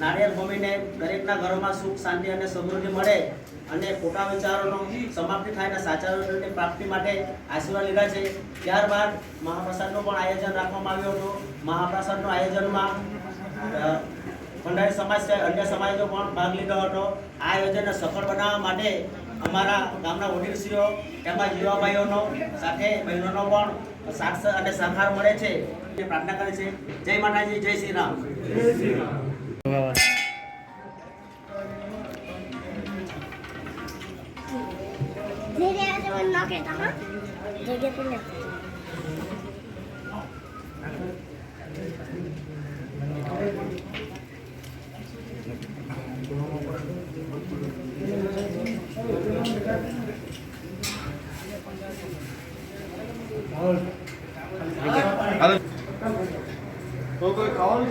નારિયેળ ભૂમિને દરેકના ઘરોમાં સુખ, શાંતિ અને સમૃદ્ધિ મળે અને ખોટા વિચારોનો સમાપ્તિ થાય અને સાચા વિચારોની પ્રાપ્તિ માટે આશીર્વાદ લીધા છે. ત્યારબાદ મહાપ્રસાદનું પણ આયોજન રાખવામાં આવ્યું હતું. મહાપ્રસાદનું આયોજનમાં ભંડારી સમાજ છે અન્ય સમાજો પણ ભાગ લીધો હતો. આ આયોજનને સફળ બનાવવા માટે અમારા ગામના વડીલશ્રીઓ તેમજ યુવા ભાઈઓનો સાથે બહેનોનો પણ સાક્ષર અને સહકાર મળે છે. પ્રાર્થના કરે છે. જય માતાજી જય શ્રી રામ. 네개 하지만 나게다가 네개 돌려. 아, 너 그거 가만히